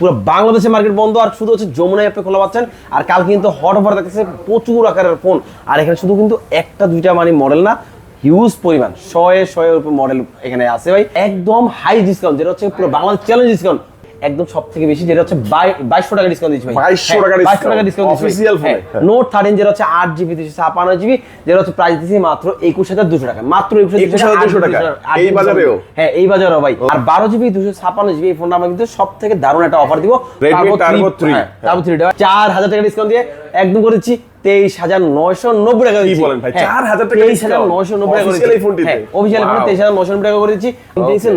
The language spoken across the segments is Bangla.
পুরো বাংলাদেশের মার্কেট বন্ধ আর শুধু হচ্ছে যমুনায় আপনি খোলা পাচ্ছেন। আর কাল কিন্তু হট অফার দেখতেছে প্রচুর আকারের ফোন আর এখানে শুধু কিন্তু একটা, দুইটা মানে মডেল না হিউজ পরিমাণ। শয়ে শয়ে মডেল এখানে আছে ভাই। একদম হাই ডিসকাউন্ট যেটা হচ্ছে পুরো বাংলাদেশ চ্যালেঞ্জ ডিসকাউন্ট একদম সব থেকে বেশি যেটা হচ্ছে বাইশশো টাকা ডিসকাউন্ট দিচ্ছি ভাই। 2200 টাকা বাইশশো টাকা ডিসকাউন্ট এ। হ্যাঁ। নোট থার্টিন যেটা হচ্ছে আট জিবি দুশো ছাপান্ন জিবি যেটা হচ্ছে প্রাইস দিচ্ছি মাত্র একুশ হাজার দুশো টাকা। মাত্র একুশ 21,200 টাকা। এই বাজারেও? হ্যাঁ এই বাজারেও ভাই। আর বারো জিবি দুশো ছাপান্ন জিবি এই ফোনটা আমরা কিন্তু সব থেকে দারুণ একটা অফার দিব। Redmi Turbo 3 হ্যাঁ, Turbo 3 টা। চার হাজার টাকা ডিসকাউন্ট দিয়ে একদম করে দিচ্ছি তেইশ হাজার নয়শো নব্বই টাকা দিচ্ছি? হ্যাঁ, 4,000 টাকা তেইশ হাজার নয়শো নব্বই টাকা? হ্যাঁ অফিসিয়াল ফোনে তেইশ হাজার নয়শো নব্বই টাকা করে দিচ্ছি।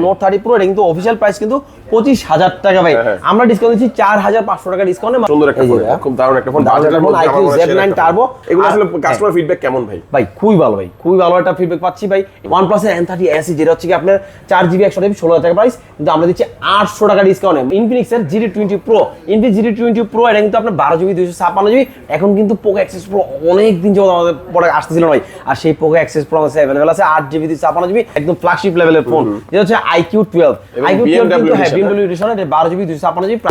নোট থার্টি প্রো এটা কিন্তু অফিসিয়াল প্রাইস কিন্তু পঁচিশ হাজার টাকা ভাই। হ্যাঁ, হ্যাঁ। আমরা ডিসকাউন্ট দিচ্ছি চার হাজার পাঁচশো টাকা ডিসকাউন্টে সুন্দর একটা ফোন খুব দারুণ একটা ফোন বাজারের মধ্যে আইকিউ আমার জেড নাইন টার্বো এগুলো আসলে কাস্টমার ফিডব্যাক কেমন ভাই? ভাই খুবই ভালো ভাই খুবই ভালো একটা ফিডব্যাক পাচ্ছি ভাই। ওয়ান প্লাসের এন থার্টি এসি যেটা হচ্ছে কি আপনার চার জিবি একশো জিবি ষোলো হাজার টাকা প্রাইস কিন্তু আমরা দিচ্ছি আটশো টাকা discount ইনফিনিক্সের GT twenty pro Infinix GT twenty pro এটা কিন্তু আপনার বারো জিবি দুইশো ছাপ্পান্ন জিবি এখন কিন্তু পোকো অ্যাক্সেস প্রো অনেক দিন যাবত আমাদের পরে আসতেছিল ভাই। আর সেই পোকো অ্যাক্সেস প্রো আমাদের অ্যাভেলেবেল আছে আট জিবি দুইশো ছাপ্পান্ন জিবি একদম ফ্ল্যাগশিপ লেভেলের ফোন যেটা হচ্ছে আইকিউ টুয়েলভ আইকিউ টুয়েলভ কিন্তু হ্যাঁ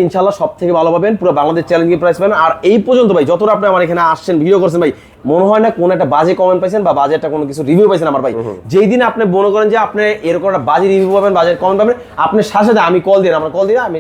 ইনশাল্লাহ সব থেকে ভালো পাবেন, পুরো বাংলাদেশ চ্যালেঞ্জিং প্রাইস পাবেন। আর এই পর্যন্ত ভাই, যতটা আপনি আমার এখানে আসছেন ভিডিও করছেন ভাই মনে হয় না কোন একটা বাজে কমেন্ট পাইছেন বা বাজে একটা কোনো কিছু রিভিউ পাইছেন আমার ভাই। যেই দিন আপনি মনে করেন যে আপনি এরকম একটা বাজে রিভিউ পাবেন বাজে কমেন্ট পাবেন আপনি সাথে সাথে আমি কল দিন আমার কল দিন আমি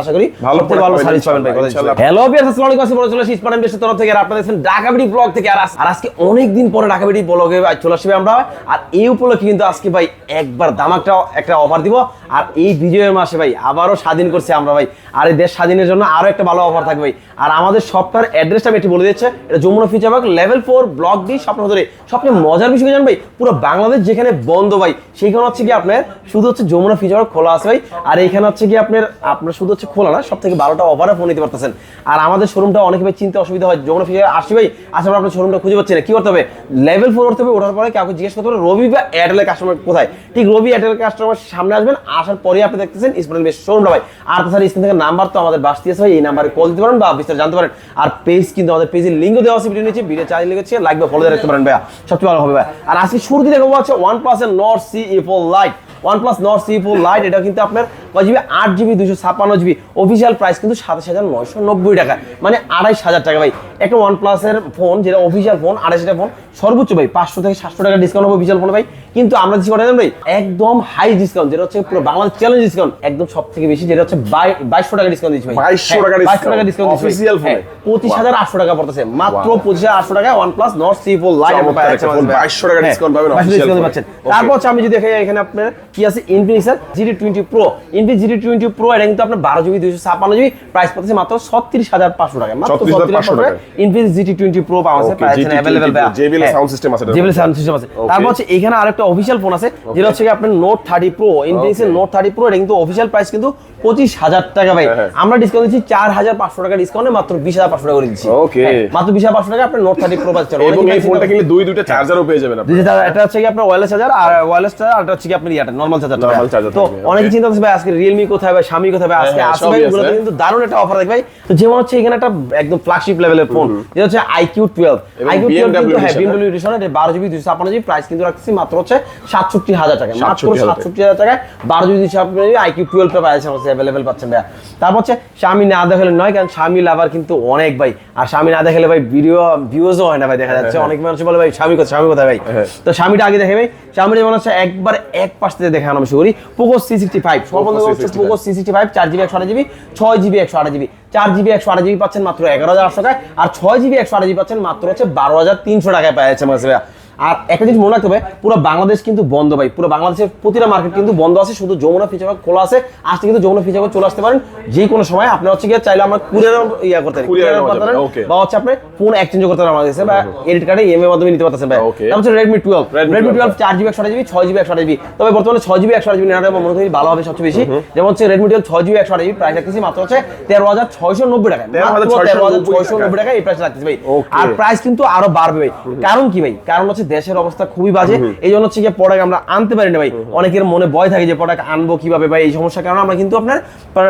আশা করি ভালো product ভালো সার্ভিস পাবেন ভাই ইনশাআল্লাহ। হ্যালো বিয়ার আসসালামু আলাইকুম আসসালামু আলাইকুম ইসমাইল বেশের তরফ থেকে আর আপনারা দেখছেন ঢাকা বিডি ব্লগ থেকে। আর আর আজকে অনেক দিন পরে ঢাকা বিডি ব্লগে চলে আসবে আমরা। আর এই উপলক্ষে কিন্তু আজকে ভাই একবার দামাকটা একটা অফার দিব। আর এই বিজয়ের মাসে ভাই আবারও স্বাধীন করছে আমরা ভাই। আর এই দেশ স্বাধীনের জন্য আরও একটা ভালো অফার থাকবে ভাই। আর আমাদের সপ্তাহের অ্যাড্রেসটা আমি একটু বলে দিচ্ছে এটা Jamuna future park level four block D Shwapno ধরে। সবচেয়ে মজার বিষয় কি জানেন ভাই? পুরো বাংলাদেশ যেখানে বন্ধ ভাই, সেইখানে হচ্ছে কি আপনার শুধু হচ্ছে যমুনা ফিচার খোলা আছে ভাই। আর এইখানে হচ্ছে কি আপনার আপনার শুধু হচ্ছে খোলা না সব থেকে বারোটা অফারে ফোন নিতে পারতেছেন। আর আমাদের শোরুমটা অনেকে ভাই চিনতে অসুবিধা হয়, যমুনা ফিচার আসি ভাই পর আপনার শোরুমটা খুঁজে পাচ্ছেন না। কি করতে হবে? লেভেল ফোর করতে হবে, ওঠার পরে কাউকে জিজ্ঞেস করতে হবে, রবি বা এয়ারটেলের কাস্টমার কোথায়? ঠিক রবি এয়ারটেলের কাস্টমার সামনে আসবেন, আসার পরে আপনি দেখতেছেন ইসমাইল বেশ শোরুমটা ভাই। আর তাছাড়া স্ক্রিন থেকে নাম্বার তো আমাদের বাস দিয়েছে ভাই, এই নাম্বারে কল দিতে পারেন বা বিস্তারিত জানতে পারেন। আর পেজ কিন্তু আমাদের পেজের লিঙ্ক দেওয়া আছে ভিডিও নিচে ভিডিও চার্জ লেগেছে লাইক বা ফলো দিয়ে রাখতে পারেন ভাইয়া। সবচেয়ে ভালো হবে ভাই আর আজকে শুরুতে দেখাবো আছে ওয়ান প্লাস এর Nord C E four lite OnePlus Nord C four lite এটা কিন্তু আপনার জিবি আট জিবি দুশো ছাপ্পান্ন জিবি অফিসিয়াল প্রাইস কিন্তু সাতাশ হাজার নয়শো নব্বই টাকা। মানে আড়াইশ হাজার টাকা ভাই। একটা ওয়ান প্লাসের ফোন যেটা অফিসিয়াল ফোন আড়াইশ টাকা ফোন সর্বোচ্চ ভাই পাঁচশো থেকে সাতশো টাকা ডিসকাউন্ট হবে অফিসিয়াল ফোন ভাই। কিন্তু আমরা দিচ্ছি কটা ভাই একদম হাই ডিসকাউন্ট যেটা হচ্ছে পুরো বাংলাদেশ চ্যালেঞ্জ ডিসকাউন্ট একদম সব থেকে বেশি যেটা হচ্ছে বাইশশো টাকা ডিসকাউন্ট দিচ্ছি ভাই। 2200 টাকা বাইশশো টাকা ডিসকাউন্ট phone এ। পঁচিশ হাজার আটশো টাকা পড়তেছে। মাত্র. পঁচিশ হাজার আটশো টাকা OnePlus Nord C four lite 2200 টাকা পাবেন ডিসকাউন্ট। পাচ্ছেন। Okay. তারপর আমি যদি দেখে এখানে আপনার কি আছে? ইনফিনিক্সের GT twenty pro Infinix GT twenty pro এটা কিন্তু আপনার বারো জিবি দুইশো ছাপ্পান্ন জিবি। প্রাইস পড়তেছে মাত্র ছত্রিশ হাজার পাঁচশো টাকা। মাত্র ছত্রিশ টাকা। ইনফিনিক্স জিডি টোয়েন্টি প্রো পাওয়া আছে প্রাইস অ্যাভেলেবেল এর sound system আছে জেবিএল সাউন্ড সিস্টেম আছে। তারপর হচ্ছে এখানে আরেকটা অফিসিয়াল ফোন আছে যেটা হচ্ছে কি আপনার নোট থার্টি প্রো ইনফিনিক্সের নোট থার্টি প্রো এটা কিন্তু অফিসিয়াল প্রাইস কিন্তু পঁচিশ হাজার টাকা ভাই। হ্যাঁ, হ্যাঁ। আমরা ডিসকাউন্ট দিচ্ছি চার হাজার পাঁচশো টাকা ডিসকাউন্টে মাত্র বিশ হাজার পাঁচশো টাকা করে দিচ্ছি. হ্যাঁ, মাত্র বিশ হাজার পাঁচশো টাকা আপনার নোট থার্টি প্রো পাচ্ছেন এবং এই ফোনটা কিনলে দুই দুইটা চার্জারও পেয়ে যাবেন আপনি এটা হচ্ছে কি আপনার ওয়্যারলেস চার্জার আর ওয়্যারলেসটা আর এটা হচ্ছে কি আপনার ইয়াটা নরমাল চার্জার তো অনেকে চিন্তা করছে ভাই আজকে রিয়েলমি কোথায় ভাই স্বামী কোথায় ভাই? আজকে হ্যাঁ, আসবে সবই ভাই আছে। ওগুলোতে কিন্তু দারুণ একটা অফার থাকবে ভাই। তো যেমন হচ্ছে এখানে একটা একদম ফ্ল্যাগশিপ লেভেলের ফোন যেটা হচ্ছে আইকিউ টুয়েলভ আইকিউ টুয়েলভ কিন্তু হ্যাঁ বিএমডব্লিউ এডিশন এটা বারো জিবি দুশো ছাপ্পান্ন জিবি প্রাইস কিন্তু রাখছি মাত্র হচ্ছে সাতষট্টি হাজার টাকা মাত্র 67,000 টাকা। সাতষট্টি হাজার টাকায় বারো জিবি দুশো জিবি আইকিউ টুয়েলভটা পাচ্ছেন হচ্ছে অ্যাভেলেবেল পাচ্ছেন ভাই তারপর হচ্ছে স্বামী না দেখালে নয় কারণ স্বামী লাভার কিন্তু অনেক ভাই। আর স্বামী না দেখালে ভাই ভিডিও ভিউজও হয় না ভাই দেখা যাচ্ছে। অনেক মানুষ বলে ভাই স্বামী কোথায় স্বামী কোথায় ভাই? হ্যাঁ। তো স্বামীটা আগে দেখে ভাই স্বামীটা যেমন হচ্ছে একবার এক পাশ থেকে দেখে আনা শুরু করি। পোকো সি সিক্সটি ফাইভ হচ্ছে পোকো সি সিক্সটি ফাইভ চার জিবি একশো আট জিবি ছয় জিবি একশো আট জিবি চার জিবি একশো আট জিবি পাচ্ছেন মাত্র এগারো হাজার আটশো টাকায় আর ছয় জিবি একশো আট জিবি পাচ্ছেন মাত্র হচ্ছে বারো হাজার তিনশো টাকায় পাওয়া যাচ্ছে মাসে ভাইয়া। আর একটা জিনিস মনে রাখতে হবে পুরো বাংলাদেশ কিন্তু বন্ধ ভাই। পুরো বাংলাদেশের প্রতিটা মার্কেট কিন্তু বন্ধ আছে শুধু যমুনা ফিচার খোলা আছে। আজকে কিন্তু যমুনা ফিচার চলে আসতে পারেন যে কোনো সময়। আপনি হচ্ছে গিয়ে চাইলে আমরা কুরিয়ার ইয়া করতে পারি। পারেন, বা হচ্ছে আপনি ফোন এক্সচেঞ্জ করতে পারেন আমাদের কাছে। বা এডিট কার্ডে ইএমআই এর মাধ্যমে নিতে পারতেছেন ভাই. তারপর হচ্ছে Redmi twelve Redmi Redmi 12 twelve চার জিবি একশো জিবি ছয় জিবি একশো জিবি তবে বর্তমানে ছয় জিবি একশো জিবি নেওয়াটা আমার মনে করি ভালো হবে সবচেয়ে বেশি। যেমন হচ্ছে রেডমি টুয়েলভ ছয় জিবি একশো জিবি প্রাইস রাখতেছি মাত্র হচ্ছে তেরো হাজার ছয়শো নব্বই টাকা 13,690 ছয়শো নব্বই টাকা এই প্রাইস রাখতেছি ভাই. আর প্রাইস কিন্তু আরও বাড়বে ভাই। কারণ কি ভাই? কারণ হচ্ছে দেশের অবস্থা খুবই বাজে। এই জন্য হচ্ছে যে প্রোডাক্ট আমরা আনতে পারি না ভাই অনেকের মনে ভয় থাকে যে প্রোডাক্ট আনব কীভাবে ভাই এই সমস্যার কারণে আমরা কিন্তু আপনার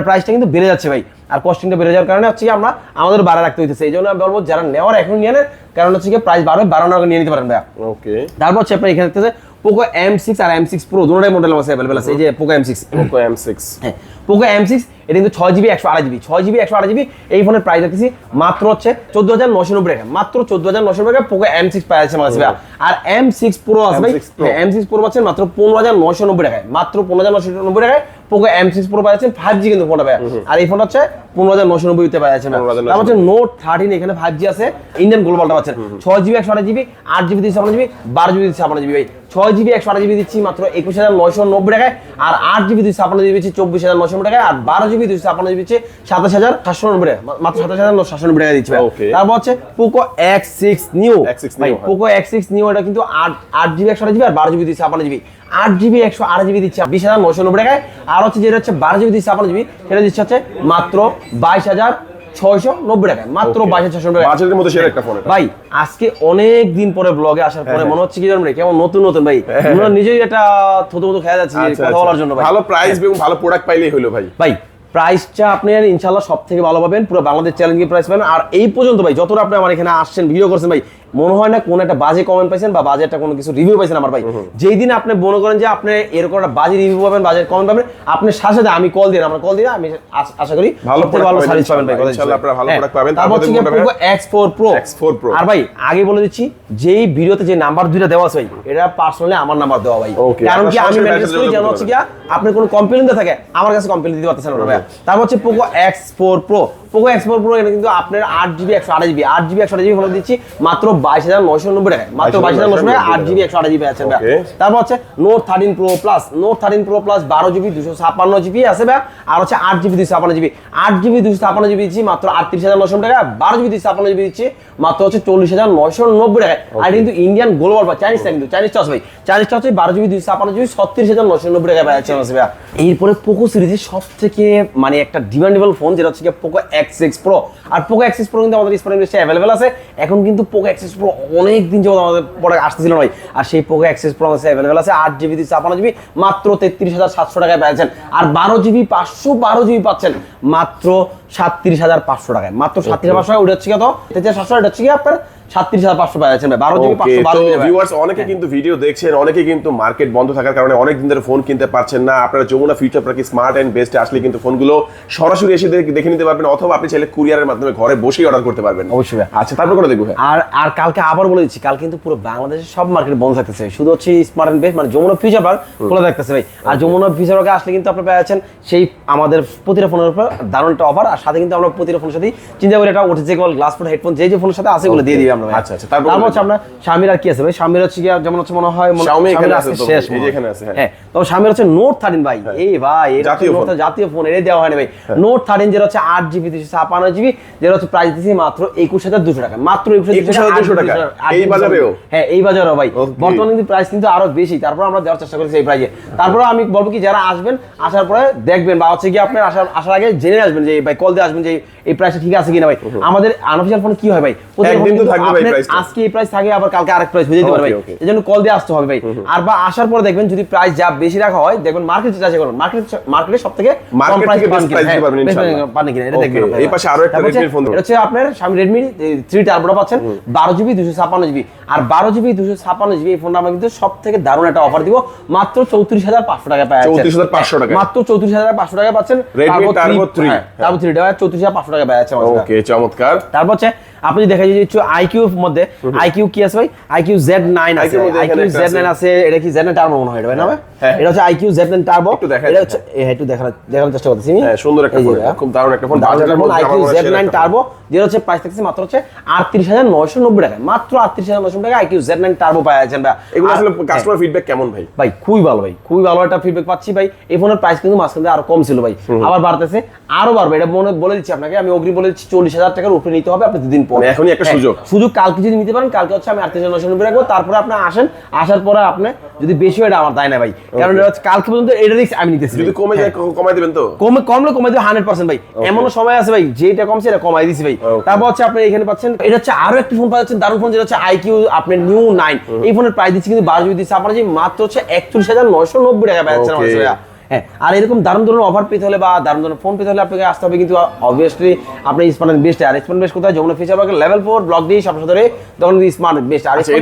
প্রাইসটা কিন্তু বেড়ে যাচ্ছে ভাই। আর কস্টিংটা বেড়ে যাওয়ার কারণে হচ্ছে আমরা আমাদের বাড়া রাখতে হইতেছে। এই জন্য আমি বলব যারা নেওয়ার এখন নিয়ে নেন কারণ হচ্ছে কি প্রাইস বাড়বে বাড়ানোর নিয়ে নিতে পারেন ভাইয়া। ওকে তারপর হচ্ছে আপনার এখানে পোকো এম সিক্স আর এম সিক্স প্রো দুটোটাই মডেল আছে অ্যাভেলেবল আছে। এই যে Poco M six Poco M six হ্যাঁ পোকো এম সিক্স এটা কিন্তু ছয় জিবি একশো আড়াই জিবি ছয় জিবি একশো আড়াই জিবি এই ফোনের প্রাইস রাখতেছি মাত্র হচ্ছে চোদ্দ হাজার নশো নব্বই টাকা। মাত্র চোদ্দ হাজার নশো নব্বই টাকা পোকো এম সিক্স পাই আছে আমার আর এম সিক্স প্রো আছে ভাই M6 Pro। M six pro পাচ্ছেন মাত্র পনেরো হাজার নশো নব্বই টাকায়। মাত্র পনেরো হাজার নশো নব্বই টাকায় পোকো এম সিক্স প্রো পাচ্ছেন ফাইভ জি কিন্তু ফোনটা ভাই আর এই ফোনটা হচ্ছে পনেরো হাজার নশো আছে 15,990 তারপর হচ্ছে নোট থার্টিন এখানে ফাইভ জি আছে ইন্ডিয়ান গ্লোবালটা পাচ্ছেন। ছয় জিবি একশো আঠাশ জিবি আট জিবি ছাপ্পান্ন জিবি বারো জিবি তিনশো ছাপ্পান্ন জিবি ভাই। ছয় জিবি একশো আট জিবি দিচ্ছি মাত্র একুশ হাজার নয়শো নব্বই টাকায় আর আট জিবি দুইশো ছাপ্পান্ন জিবি দিচ্ছি চব্বিশ হাজার নশো টাকায় আর বারো জিবি দুইশো ছাপ্পান্ন জিবি দিচ্ছি সাতাশ হাজার সাতশো নব্বই টাকা মাত্র সাতাশ হাজার সাতশো নব্বই টাকা দিচ্ছি তারপর হচ্ছে Poco X six new X6 ভাই Neo। Poco X six Neo এটা কিন্তু আট আট জিবি একশো আঠাশ জিবি আর বারো জিবি দুইশো ছাপ্পান্ন জিবি আট জিবি একশো আট জিবি দিচ্ছে বিশ হাজার নশো নব্বই টাকায়। আর হচ্ছে যেটা হচ্ছে বারো জিবি দুইশো ছাপ্পান্ন জিবি সেটা দিচ্ছে হচ্ছে মাত্র বাইশ হাজার ছয়শো নব্বই টাকা মাত্র বাইশ হাজার ছয়শো নব্বই বাজেটের মধ্যে সেরা একটা ফোন ভাই আজকে অনেক দিন পরে ব্লগে আসার পরে হ্যাঁ। মনে হচ্ছে কি জানেন ভাই, কেমন নতুন নতুন ভাই। আমরা নিজেই একটা থতো মতো খেয়া যাচ্ছি আচ্ছা, কথা আচ্ছা। বলার জন্য ভাই। ভালো প্রাইস এবং ভালো প্রোডাক্ট পাইলেই হলো ভাই। ভাই প্রাইসটা আপনি ইনশাল্লাহ সব থেকে ভালো পাবেন পুরো বাংলাদেশ চ্যালেঞ্জিং প্রাইস পাবেন। আর এই পর্যন্ত ভাই যতটা আপনি আমার এখানে আসছেন ভিডিও করছেন ভাই মনে হয় না কোন একটা বাজে কমেন্ট পাইছেন বা বাজে একটা কোনো কিছু রিভিউ পাইছেন আমার ভাই যেই দিন আপনি মনে করেন যে আপনি এরকম একটা বাজে রিভিউ পাবেন বাজে কমেন্ট পাবেন আপনি সাথে সাথে আমি কল দিন আমার কল দিন আমি আশা করি ভালো ভালো সার্ভিস পাবেন ভাই। ইনশাল্লাহ আপনারা ভালো হ্যাঁ। product পাবেন। তারপর দেখুন Poco X4 Pro X4 Pro। আর ভাই আগে বলে দিচ্ছি যেই ভিডিওতে যে নাম্বার দুইটা দেওয়া আছে ভাই এটা পার্সোনালি আমার নাম্বার দেওয়া ভাই কারণ কি আমি ম্যানেজ করি যেন হচ্ছে কি আপনি কোনো কমপ্লেন থাকে আমার কাছে কমপ্লেন দিতে পারতেছেন না ভাই তারপর হচ্ছে Poco X four pro Poco X four pro এটা কিন্তু আপনার আট জিবি একশো আঠাশ জিবি আট জিবি একশো আঠাশ জিবি দিচ্ছি মাত্র বাইশ হাজার নয়শো নব্বই টাকায়। মাত্র বাইশ হাজার নয়শো টাকা আট জিবি একশো আঠাশ জিবি আছে ভাই তারপর হচ্ছে Note thirteen pro plus Note thirteen pro plus বারো জিবি দুশো ছাপ্পান্ন জিবি আছে ভাই আর হচ্ছে আট জিবি দুশো ছাপ্পান্ন জিবি আট জিবি দুশো ছাপ্পান্ন জিবি দিচ্ছি মাত্র আটত্রিশ হাজার নশো টাকা বারো জিবি দুশো ছাপ্পান্ন জিবি দিচ্ছি মাত্র হচ্ছে চল্লিশ হাজার নয়শো নব্বই টাকায়। আর কিন্তু ইন্ডিয়ান গ্লোবাল বা চাইনিজটা কিন্তু চাইনিজটা আছে ভাই। চাইনিজটা হচ্ছে বারো জিবি দুশো ছাপ্পান্ন জিবি ছত্রিশ হাজার নয়শো নব্বই টাকায় পাওয়া যাচ্ছে ভাই এরপরে পোকো সিরিজের সব থেকে মানে একটা ডিমান্ডেবল ফোন যেটা হচ্ছে পোকো এক্স সিক্স প্রো আর পোকো এক্স সিক্স প্রো কিন্তু আমাদের স্মার্ট ইন্ডাস্ট্রি অ্যাভেলেবেল আছে। এখন কিন্তু পোকো এক্স সিক্স প্রো অনেক দিন যাবত আমাদের প্রোডাক্ট আসতেছিল ভাই। আর সেই পোকো এক্স সিক্স প্রো আমাদের অ্যাভেলেবেল আছে। আট জিবি দুশো ছাপ্পান্ন জিবি মাত্র তেত্রিশ হাজার সাতশো টাকায় পাচ্ছেন। আর বারো জিবি পাঁচশো বারো জিবি পাচ্ছেন। মাত্র সাতত্রিশ হাজার পাঁচশো টাকায়। মাত্র সাতত্রিশ হাজার পাঁচশো টাকা ওটা হচ্ছে কত সাতশো এটা হচ্ছে কি আপনার সাতত্রিশ হাজার পাঁচশো ভাই বারো জিবি পাঁচশো বারো ভিউয়ার্স অনেকে কিন্তু ভিডিও দেখছেন অনেকে কিন্তু মার্কেট বন্ধ থাকার কারণে অনেক দিন ধরে ফোন কিনতে পারছেন না। আপনারা যমুনা ফিউচার পার্কে স্মার্ট বেস্ট আসলে কিন্তু ফোনগুলো সরাসরি এসে দেখে নিতে পারবেন অথবা আপনি চাইলে কুরিয়ারের মাধ্যমে ঘরে বসেই অর্ডার করতে পারবেন। অবশ্যই আচ্ছা তারপর করে দেখব হ্যাঁ আর আর কালকে আবার বলে দিচ্ছি কাল কিন্তু পুরো বাংলাদেশের সব মার্কেট বন্ধ থাকতেছে শুধু হচ্ছে স্মার্ট এন্ড বেস্ট মানে যমুনা ফিউচার পার্ক খোলা থাকতেছে ভাই। আর যমুনা ফিউচার পার্কে আসলে কিন্তু আপনারা পেয়েছেন সেই আমাদের প্রতিটা ফোনের উপর দারুণ একটা অফার আর সাথে কিন্তু আমরা প্রতিটা ফোনের সাথে চিন্তা করি এটা ওটিজি কল গ্লাস ফোন হেডফোন যে যে ফোনের সাথে আছে ওগুলো দিয়ে দিই আমরা আচ্ছা, আচ্ছা, তারপর হচ্ছে আমরা স্বামীর আর কি আছে ভাই? স্বামীর হচ্ছে কি যেমন হচ্ছে মনে হয় এখানে আছে শেষ এই যে এখানে আছে, হ্যাঁ। হ্যাঁ তবে স্বামীর হচ্ছে নোট থার্টিন ভাই। এই ভাই এটা জাতীয় ফোন। জাতীয় ফোন এটা দেওয়া ভাই। নোট থার্টিন যেটা হচ্ছে জিবি দুশো ছাপান্ন জিবি যেটা হচ্ছে প্রাইস মাত্র একুশ হাজার দুশো টাকা। মাত্র একুশ 21,200 টাকা? এই বাজারেও? হ্যাঁ এই বাজারেও ভাই। বর্তমানে কিন্তু প্রাইস কিন্তু আরও বেশি। তারপর আমরা দেওয়ার চেষ্টা করেছি এই প্রাইসে তারপরে আমি বলব কি যারা আসবেন আসার পরে দেখবেন বা হচ্ছে কি আপনার আসার আসার আগে জেনে আসবেন যে ভাই কল দিয়ে আসবেন যে এই প্রাইসটা ঠিক আছে কিনা ভাই। আমাদের আনঅফিসিয়াল ফোন কি হয় ভাই? প্রতিটা একদিন তো কিন্তু থাকবে ভাই। আজকে এই প্রাইস থাকে আবার কালকে আরেক প্রাইস হয়ে যেতে পারে ভাই। কল দিয়ে আসতে হবে ভাই। আর বা আসার পরে দেখবেন যদি প্রাইস যা বেশি রাখা হয় দেখবেন মার্কেট যাচাই মার্কেট মার্কেটে পারবেন ইনশাআল্লাহ। হ্যাঁ, পান কিনা এটা দেখবেন এই পাশে আরও একটা Redmi ফোন। এটা হচ্ছে আপনার থ্রি টার্বোটা পাচ্ছেন। বারো জিবি দুশো ছাপান্ন জিবি আর বারো জিবি দুশো ছাপান্ন জিবি এই ফোনটা আমরা কিন্তু সব থেকে দারুণ একটা অফার দিব। মাত্র চৌত্রিশ হাজার পাঁচশো টাকা পাওয়া যাচ্ছে। 34,500 টাকায়। মাত্র চৌত্রিশ হাজার পাঁচশো টাকা পাচ্ছেন। 3 টার্বো থ্রি চৌত্রিশ হাজার পাঁচশো টাকা পাওয়া যাচ্ছে ওকে চমৎকার। তারপর হচ্ছে আপনি দেখা যায় যে আইকিউ মধ্যে আইকিউ কি আছে ভাই? আইকিউ জেড নাইন আছে। আইকিউ জেড নাইন আছে। এটা কি জেড নাইন টার্বো মনে হয় এটা ভাই না ভাই? হ্যাঁ। এটা হচ্ছে আইকিউ জেড নাইন টার্বো এটা হচ্ছে এ, একটু দেখানোর দেখানোর চেষ্টা করতেছি হ্যাঁ, সুন্দর একটা ফোন, খুব দারুণ একটা ফোন, বাজারের মধ্যে হয় সেরা Z9 টার্বো যেটা হচ্ছে প্রাইস থাকছে মাত্র হচ্ছে আটত্রিশ হাজার নয়শো নব্বই টাকা মাত্র আটত্রিশ হাজার নয়শো টাকা আইকিউ জেড নাইন টার্বো পাওয়া যাচ্ছেন ভাই। এগুলো আসলে হ্যাঁ। কাস্টমার ফিডব্যাক কেমন ভাই? ভাই খুবই ভালো ভাই। খুবই ভালো একটা ফিডব্যাক পাচ্ছি ভাই। এই ফোনের প্রাইস কিন্তু মাঝখান থেকে আরও কম ছিল ভাই। আবার বাড়তেছে আরও বাড়বে। এটা মনে বলে দিচ্ছি আপনাকে আমি অগ্রি বলে দিচ্ছি চল্লিশ হাজার টাকার উপরে নিতে হবে আপনি দুদিন পর এখনই একটা হ্যাঁ, সুযোগ। সুযোগ কালকে যদি নিতে পারেন কালকে হচ্ছে আমি আটত্রিশ হাজার নশো নব্বই রাখব তারপরে আপনি আসেন আসার পরে আপনি যদি বেশি হয় আমার দায় না ভাই। কারণ কালকে পর্যন্ত এটা রিস্ক আমি নিতেছি যদি কমে যায় হ্যাঁ। কমাই দিবেন তো? কমে কমলে কমে দেবে হান্ড্রেড পার্সেন্ট ভাই। এমনও সময় আছে ভাই যেটা কমছে এটা কমাই দিছি ভাই। তারপর হচ্ছে আপনি এখানে পাচ্ছেন এটা হচ্ছে আরও একটি ফোন পাচ্ছেন দারুণ ফোন যেটা হচ্ছে আইকিউ আপনার নিউ নাইন এই ফোনের প্রাইস দিচ্ছি কিন্তু বারো জিবি দিচ্ছে আপনার যে মাত্র হচ্ছে একচল্লিশ হাজার নয়শো নব্বই টাকা পাচ্ছেন আমার। হ্যাঁ আর এরকম দারুণ দারুণ অফার পেতে হলে বা দারুণ দারুণ ফোন পেতে হলে আপনাকে আসতে হবে কিন্তু অবভিয়াসলি আপনি স্মার্ট বেস্ট আর স্মার্ট বেস্ট কোথায়? যমুনা ফিচার পার্কের লেভেল ফোর ব্লক দিয়ে সবসময় ধরে তখন স্মার্ট বেস্ট আর আচ্ছা?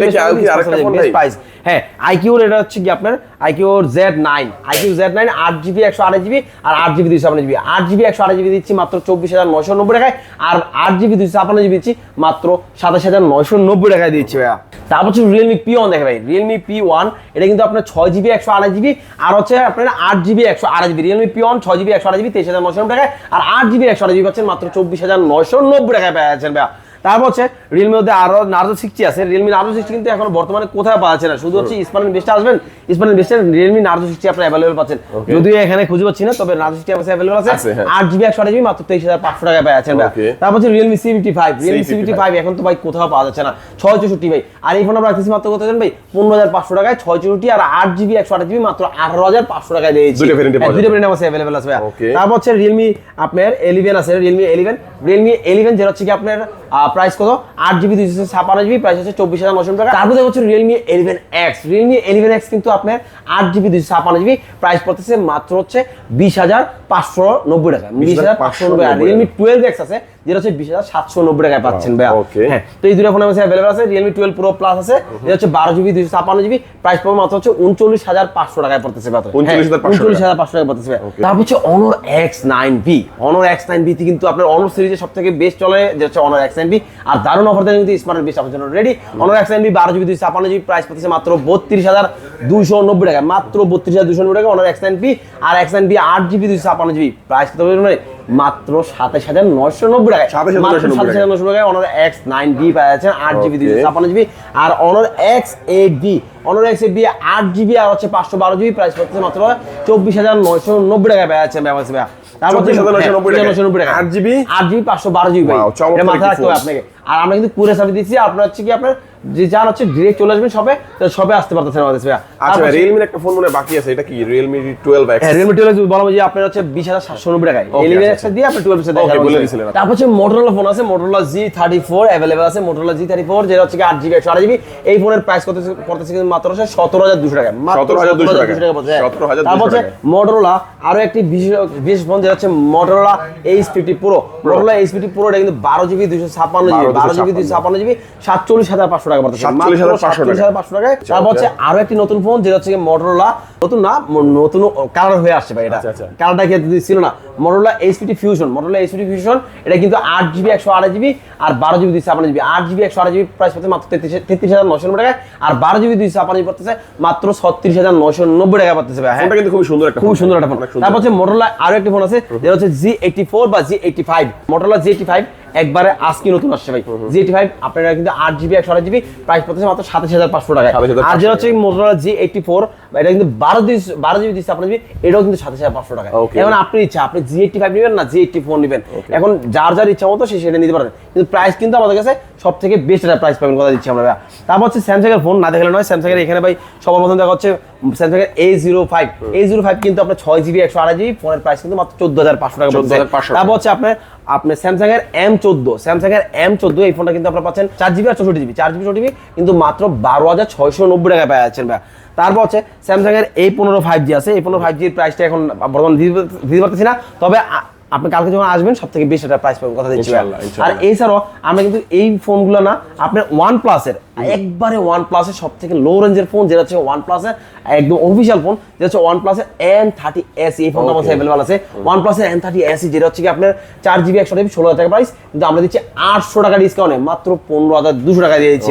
প্রাইস হ্যাঁ আইকিউর এটা হচ্ছে কি আপনার? আইকিউর Z nine iQOO Z nine আট জিবি একশো আঠাশ জিবি আর আট জিবি দুইশো ছাপান্ন জিবি আট জিবি একশো আঠাশ জিবি দিচ্ছি মাত্র চব্বিশ হাজার নয়শো নব্বই টাকায় আর আট জিবি দুইশো ছাপান্ন জিবি দিচ্ছি মাত্র সাতাশ হাজার নয়শো নব্বই টাকায় দিচ্ছি ভাইয়া। তারপর হচ্ছে রিয়েলমি পি ওয়ান দেখে ভাই রিয়েলমি পি ওয়ান এটা কিন্তু আপনার ছয় জিবি একশো আঠাশ জিবি আর হচ্ছে আপনার আট জিবি একশো আঠাশ জিবি রিয়েলমি পি ওয়ান ছয় জিবি একশো আঠাশ জিবি তেইশ হাজার নয়শো টাকায়, আর আট জিবি একশো আঠাশ জিবি পাচ্ছেন মাত্র চব্বিশ হাজার নয়শো নব্বই টাকায় পেয়ে যাচ্ছেন ভাইয়া। তারপর হচ্ছে রিয়েলমির মধ্যে আরও নার্জো সিক্সটি আছে। রিয়েলমি নার্জো সিক্সটি কিন্তু এখন বর্তমানে কোথায় পাওয়া যাচ্ছে না। শুধু হচ্ছে স্মার্ট বেস্টে আসবেন। স্মার্ট বেস্টে রিয়েলমি নার্জো সিক্সটি আপনি অ্যাভেলেবল পাচ্ছেন। যদিও এখানে খুঁজে পাচ্ছি না তবে নার্জো সিক্সটি আছে অ্যাভেলেবল আছে। হ্যাঁ। আট জিবি একশো আট জিবি মাত্র তেইশ হাজার পাঁচশো টাকায় যাচ্ছেন ভাইয়া। তারপর হচ্ছে Realme C fifty five Realme C fifty five এখন তো ভাই কোথাও পাওয়া যাচ্ছে না। ছয় চৌষট্টি ভাই। আর এই ফোন আমরা রাখতেছি মাত্র কত ভাই? পনেরো হাজার পাঁচশো টাকায় ছয় চৌষট্টি আর আট জিবি একশো আট জিবি মাত্র আঠারো হাজার পাঁচশো টাকায় দিয়েছি। variant এ হ্যাঁ, আছে অ্যাভেলেবল আছে তারপর হচ্ছে রিয়েলমি আপনার এলিভেন আছে। রিয়েলমি এলিভেন রিয়েলমি ইলেভেন যেটা হচ্ছে কি আপনার প্রাইস কত? আট জিবি দুইশো ছাপান্ন জিবি প্রাইস হচ্ছে চব্বিশ হাজার নশো টাকা। তারপরে হচ্ছে Realme eleven X Realme eleven X কিন্তু আপনার আট জিবি দুইশো ছাপান্ন জিবি প্রাইস পড়তেছে মাত্র হচ্ছে বিশ হাজার পাঁচশো নব্বই টাকা। বিশ হাজার পাঁচশো নব্বই। আর রিয়েলমি টুয়েলভ এক্স আছে যেটা হচ্ছে বিশ হাজার সাতশো নব্বই টাকায় পাচ্ছেন ভাইয়া. হ্যাঁ তো এই দুটো ফোন আমার অ্যাভেলেবল আছে রিয়েলমি টুয়েলভ প্রো প্লাস আছে এটা হচ্ছে বারো জিবি দুইশো ছাপান্ন জিবি প্রাইস পড়বে মাত্র হচ্ছে উনচল্লিশ হাজার পাঁচশো টাকায় পড়তেছে মাত্র। উনচল্লিশ হাজার পাঁচশো টাকা। পড়তেছে তারপর হচ্ছে Honor X nine B Honor X nine B কিন্তু আপনার অনর সিরিজের সব থেকে বেস্ট চলে যে হচ্ছে অনর এক্স নাইন বি আর দারুণ অফার দেন কিন্তু স্মার্ট বেস্ট আপনার জন্য ready Honor X nine B বারো জিবি দুইশো ছাপান্ন জিবি প্রাইস পড়তেছে মাত্র বত্রিশ হাজার দুইশো নব্বই টাকা মাত্র বত্রিশ হাজার দুশো নব্বই টাকা অনর এক্স নাইন বি আর এক্স নাইন বি আট জিবি দুইশো ছাপান্ন জিবি প্রাইস কত? মাত্র সাতাশ হাজার নয়শো নব্বই টাকা 27,990 মাত্র সাতাশ হাজার নশো টাকায় অনর এক্স নাইন বি পাওয়া যাচ্ছে আট জিবি দুইশো ছাপান্ন জিবি আর Honor X eight B Honor X eight B আট জিবি আর হচ্ছে পাঁচশো বারো জিবি প্রাইস পড়তেছে মাত্র চব্বিশ হাজার নয়শো নব্বই টাকায় পাওয়া যাচ্ছে ভাইয়া তারপর হচ্ছে- 24,990 টাকায়। 990 টাকা। 8 GB? আট জিবি পাঁচশো বারো জিবি ভাই Wow, চমৎকার এটা মাথায় একটি রাখতে হবে আপনাকে। আর আমরা কিন্তু পুরো সার্ভিস দিচ্ছি আপনার হচ্ছে কি আপনার যে যান হচ্ছে ডিরেক্ট চলে আসবেন সবে সবে আসতে পারতেছেন আমাদের ভাইয়া। আচ্ছা রিয়েলমির একটা ফোন মনে বাকি আছে এটা কি? রিয়েলমি হ্যাঁ রিয়েলমি টুয়েলভ বলব যে আপনার হচ্ছে বিশ হাজার সাতশো নব্বই টাকায়। Okay, এলিভেন আচ্ছা, দিয়ে আপনি বলে তারপর হচ্ছে মোটরোলা ফোন আছে আছে যেটা হচ্ছে কি আট জিবি একশো আট জিবি এই ফোনের প্রাইস কত পড়তেছে কিন্তু মাত্র হচ্ছে সতেরো হাজার দুশো টাকা মাত্র 17,200 টাকা। পড়তেছে, হ্যাঁ। 17,200 তারপর হচ্ছে টাকা। মোটরোলা আরও একটি বিশেষ বিশেষ ফোন যেটা হচ্ছে এটা কিন্তু বারো জিবি দুশো ছাপ্পান্ন জিবি বারো টাকা পড়তেছে 47,500 টাকা। সাতচল্লিশ হাজার পাঁচশো টাকায়। তারপর হচ্ছে আরও একটি নতুন ফোন যেটা হচ্ছে মোটরোলা নতুন না নতুন কালার হয়ে আসছে ভাই এটা। আচ্ছা, আচ্ছা। কালারটা কিন্তু ছিল না? Motorola HPT fusion Motorola HPT fusion এটা কিন্তু আট জিবি একশো আড়াই জিবি আর বারো জিবি দুইশো ছাপান্ন জিবি আট জিবি একশো আড়াই জিবি প্রাইস পড়ছে মাত্র তেত্রিশ হাজার নশো নব্বই টাকায় আর বারো জিবি দুইশো ছাপান্ন জিবি পড়তেছে মাত্র ছত্রিশ হাজার নশো নব্বই টাকা পড়তেছে ভাই হ্যাঁ। কিন্তু খুবই সুন্দর একটা খুব সুন্দর একটা ফোন তারপর হচ্ছে মোটরলা আরও একটি ফোন আছে যেটা হচ্ছে জি এইটি ফোর বা G eighty five Motorola G eighty five একবারে আজকে নতুন আসছে ভাই। জি এইটি ফাইভ আপনারা কিন্তু আট জিবি একশো আট জিবি প্রাইস পড়তেছে মাত্র সাতাশ হাজার পাঁচশো টাকা আর যেটা হচ্ছে মোটরলা জি এইটি ফোর এটা কিন্তু বারো দিন বারো জিবি দিচ্ছে আপনার জিবি এটাও কিন্তু সাতাশ হাজার পাঁচশো টাকা এখন আপনি ইচ্ছা আপনি জি এইটি ফাইভ নেবেন না জি এইটি ফোর নেবেন। এখন যার যার ইচ্ছা মতো সে সেটা নিতে পারেন কিন্তু প্রাইস কিন্তু আমাদের কাছে সব থেকে বেস্ট একটা প্রাইস পাবেন কথা দিচ্ছি আমরা তারপর হচ্ছে স্যামসাং এর ফোন না দেখলে নয় স্যামসাং এর এখানে ভাই সবার প্রথম দেখা হচ্ছে স্যামসাং এর A zero five A zero five কিন্তু আপনার ছয় জিবি একশো আড়াই জিবি ফোনের প্রাইস কিন্তু মাত্র চোদ্দ হাজার পাঁচশো টাকা পড়ছে। 14,500 তারপর হচ্ছে আপনার আপনার স্যামসাং এর এম চোদ্দ স্যামসাং এর এম চোদ্দ, এই ফোনটা কিন্তু আপনার পাচ্ছেন চার জিবি আর চৌষট্টি জিবি চার জিবি চৌষট্টি কিন্তু মাত্র বারো হাজার ছয়শো নব্বই টাকা পেয়ে যাচ্ছেন ভাই তারপর হচ্ছে স্যামসাং এর এই পনেরো ফাইভ জি আছে। এই পনেরো ফাইভ জির প্রাইসটা এখন বর্তমানে দিতে পারতেছি না। তবে আপনি কালকে যখন আসবেন সব থেকে বেশি একটা প্রাইস পাবেন কথা দিচ্ছি আর। এছাড়াও আমরা কিন্তু এই ফোনগুলো না আপনার ওয়ান প্লাসের একবারে ওয়ান প্লাসের সব থেকে লো রেঞ্জের ফোন যেটা হচ্ছে ওয়ান প্লাসের একদম অফিসিয়াল ফোন যেটা হচ্ছে ওয়ান প্লাসের এন থার্টি এসি এই ফোনটা আমাদের. অ্যাভেলেবল আছে। ওয়ান প্লাসের এন থার্টি এসি যেটা হচ্ছে কি আপনার চার জিবি একশো জিবি ষোলো হাজার টাকা প্রাইস কিন্তু আমরা দিচ্ছি আটশো টাকা ডিসকাউন্টে মাত্র পনেরো হাজার দুশো টাকা দিয়ে দিচ্ছি।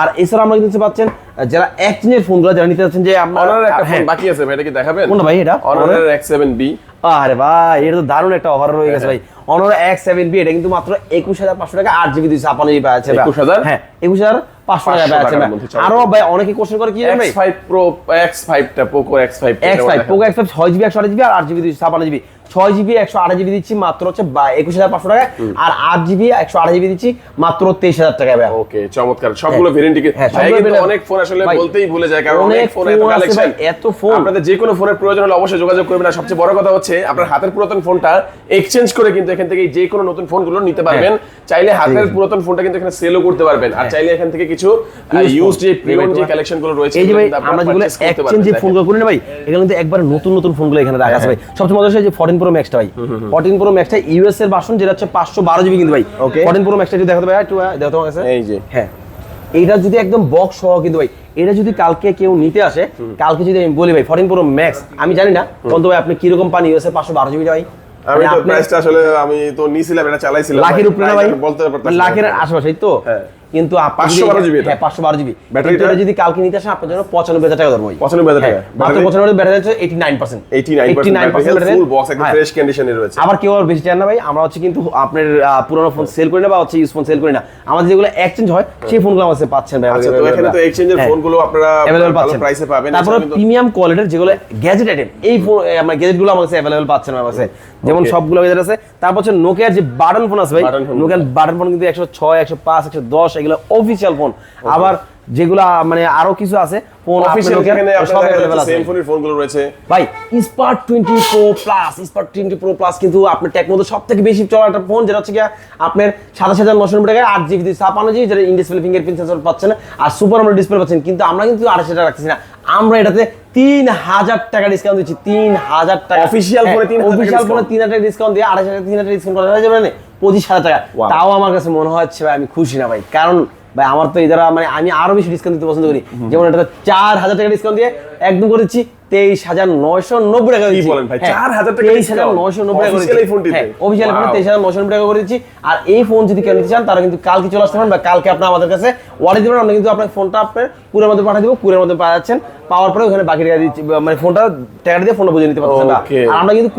আর এছাড়া আমরা কিন্তু পাচ্ছেন যারা এক্সচেঞ্জের ফোনগুলো যারা নিতে চাচ্ছেন যে আপনার একটা ফোন হ্যাঁ বাকি আছে ভাই এটা কি দেখাবেন? কোনটা ভাই এটা? অনারের এক্স সেভেন বি আরে ভাই এটা তো দারুণ একটা অফার রয়ে গেছে ভাই। অনর এক্স সেভেন বি এটা কিন্তু মাত্র একুশ হাজার পাঁচশো টাকা আট জিবি দুইশো ছাপান্ন জিবি পাচ্ছে 21,000? হ্যাঁ একুশ হাজার পাঁচশো টাকা 500 পাচ্ছে টাকার ভাই। মধ্যে চলে। আরও ভাই অনেকে কোশ্চেন করে কি X five pro X ফাইভটা Poco X five X five Poco X five ছয় জিবি একশো আট জিবি আর আট জিবি দুইশো ছাপান্ন জিবি ছয় জিবি একশো আঠাশ জিবি দিচ্ছি মাত্র হচ্ছে একুশ হাজার পাঁচশো টাকা। আর আট জিবি একশো আঠাশ জিবি দিচ্ছি মাত্র তেইশ হাজার টাকা ভাইয়া। ওকে চমৎকার। সবগুলো হ্যাঁ, variant- অনেক ফোন আসলে বলতেই ভুলে যায় কারণ অনেক ফোন এত কালেকশন এত phone। আপনাদের যে কোনো ফোনের প্রয়োজন হলে অবশ্যই যোগাযোগ করবেন। আর সবচেয়ে বড় কথা হচ্ছে আপনার হাতের পুরাতন ফোনটা এক্সচেঞ্জ করে কিন্তু এখান থেকে যে কোনো নতুন ফোনগুলো নিতে পারবেন। চাইলে হাতের পুরাতন ফোনটা কিন্তু এখানে সেলও করতে পারবেন। আর চাইলে এখান থেকে কিছু ইউজ যে প্রিমিয়াম যে কালেকশনগুলো রয়েছে এই যে ভাই আমরা যেগুলো এক্সচেঞ্জ যে ফোনগুলো করি না ভাই এখানে কিন্তু একবার নতুন নতুন ফোনগুলো এখানে রাখা আছে ভাই। সবচেয়ে হচ্ছে যে ফোরটিন প্রো ম্যাক্সটা ভাই। ফোরটিন প্রো ম্যাক্সটা ইউএস এর ভার্সন যেটা হচ্ছে পাঁচশো বারো জিবি কিন্তু ভাই। Okay. ফোরটিন প্রো ম্যাক্সটা যদি দেখাতে ভাই একটু আহ, দেখো তোমার কাছে এই যে। হ্যাঁ। এইটা যদি একদম বক্স সহ কিন্তু ভাই এটা যদি কালকে কেউ নিতে আসে কালকে যদি আমি বলি ভাই ফোরটিন প্রো ম্যাক্স আমি জানি না কিন্তু ভাই আপনি কীরকম পান ইউএস এর পাঁচশো বারো জিবি ভাই? আমি মানে তো প্রাইসটা আসলে আমি তো নিছিলাম এটা চালাইছিলাম। লাখের উপরে না ভাই? বলতে পারতাম লাখের আশেপাশেই তো। হ্যাঁ। কিন্তু আপনি 512 যদি- হ্যাঁ পাঁচশো বারো জিবি। ব্যাটারিটা? ব্যাটারিটা যদি কালকে নিতে আসেন আপনার জন্য পঁচানব্বই হাজার টাকা ধরবো ভাই। 95,000 টাকা। হ্যাঁ, মাত্র পঁচানব্বই ব্যাটারি হচ্ছে eighty nine percent 89% full box একদম ফ্রেশ কন্ডিশনে রয়েছে। আবার কেউ আর বেশি চান না ভাই আমরা হচ্ছে কিন্তু আপনার পুরোনো ফোন সেল করি না বা হচ্ছে ইউজ ফোন সেল করি না। আমাদের যেগুলো এক্সচেঞ্জ হয় সেই ফোনগুলো কাছে পাচ্ছেন ভাই। আচ্ছা তো এখানে তো এক্সচেঞ্জের হ্যাঁ। ফোনগুলো আপনারা ভালো পাচ্ছেন। প্রাইসে পাবেন। তারপরে প্রিমিয়াম কোয়ালিটির যেগুলো গ্যাজেট আইটেম এই ফোন আমার গ্যাজেটগুলো আমার কাছে অ্যাভেলেবল পাচ্ছেন আমার কাছে। যেমন. সবগুলো গ্যাজেট আছে। তারপর হচ্ছে নোকিয়ার যে বাটন ফোন আছে ভাই নোকিয়ার বাটন ফোন কিন্তু একশো ছয় একশো পাঁচ একশো দশ এগুলো অফিসিয়াল ফোন আবার যেগুলা মানে আরও কিছু আছে ফোন ফোনের ফোনগুলো রয়েছে। ভাই Spark twenty pro plus Spark twenty pro plus কিন্তু আপনার টেকনোতে সব থেকে বেশি চলা একটা ফোন যেটা হচ্ছে কি আপনার সাতাশ হাজার নশো আট জিবি ছাপান্ন জিবি যেটা ইন ডিসপ্লে ফিঙ্গারপ্রিন্ট সেন্সর পাচ্ছেন আর সুপার আমরা ডিসপ্লে পাচ্ছেন। কিন্তু আমরা কিন্তু আড়াইশো টাকা রাখতেছি না। আমরা এটাতে তিন হাজার টাকা ডিসকাউন্ট দিচ্ছি তিন হাজার টাকা। অফিসিয়াল করে phone এ 3,000 টাকা অফিসিয়াল করে তিন হাজার ডিসকাউন্ট দিয়ে আড়াই হাজার তিন হাজার ডিসকাউন্ট করা যাবে না পঁচিশ হাজার টাকা তাও আমার কাছে মনে হচ্ছে ভাই আমি খুশি না ভাই। কারণ ভাই আমার তো এই দ্বারা মানে আমি আরও বেশি ডিসকাউন্ট দিতে পছন্দ করি। যেমন এটা চার হাজার টাকা ডিসকাউন্ট দিয়ে একদম করে দিচ্ছি তেইশ হাজার নয়শো নব্বই টাকা দিচ্ছি বলেন ভাই? হ্যাঁ, 4,000 টাকা তেইশ হাজার নয়শো নব্বই টাকা ফোনটিতে? অফিসিয়াল ফোনে তেইশ হাজার নয়শো নব্বই টাকা করে দিচ্ছি আর এই ফোন যদি কেউ নিতে চান তারা কিন্তু কালকে চলে আসতে পারেন বা কালকে আপনার আমাদের কাছে অর্ডার দিবেন আমরা কিন্তু আপনার ফোনটা আপনার মধ্যে পাঠিয়ে দিব মধ্যে পাওয়া যাচ্ছেন। পাওয়ার পরে ওখানে বাকি টাকা দিচ্ছি মানে ফোনটা টাকা দিয়ে ফোনটা বুঝে নিতে পারছেন না। আর আমরা কিন্তু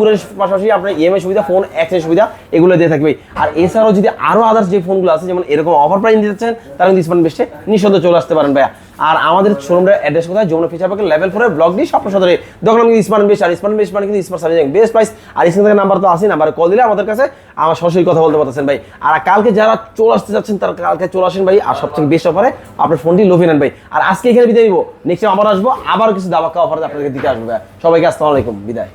পাশাপাশি আপনার ইএমআই সুবিধা ফোন এক্সচেঞ্জ সুবিধা এগুলো দিয়ে থাকবে আর এছাড়াও যদি আরও আদার্স যে ফোনগুলো আছে যেমন এরকম অফার প্রাইস দিতে চান তারা কিন্তু স্মার্ট বেস্টে নিঃসন্দেহে চলে আসতে পারেন ভাইয়া। আর আমাদের শোরুমটার অ্যাড্রেস কোথায়? যমুনা ফিচার পার্কের লেভেল ফোরে ব্লক দিয়ে স্বপ্ন সদরে। দোকান কিন্তু স্মার্ট বেস্ট আর স্মার্ট বেস্ট মানে কিন্তু স্মার্ট সার্ভিস বেস্ট প্রাইস আর স্ক্রিন থেকে নাম্বার তো আসি নাম্বারে কল দিলে আমাদের কাছে আমার সরাসরি কথা বলতে পারতেছেন ভাই। আর কালকে যারা চলে আসতে যাচ্ছেন, তারা কালকে চলে আসেন ভাই। আর সবচেয়ে বেস্ট অফারে আপনার ফোনটি লোভে নেন ভাই। আর আজকে এখানে বিদায় নিবো। নেক্সট আবার আসব আবার কিছু দাবাক্কা অফার আপনাদেরকে দিতে আসব ভাই। সবাইকে আসসালামু আলাইকুম, বিদায়।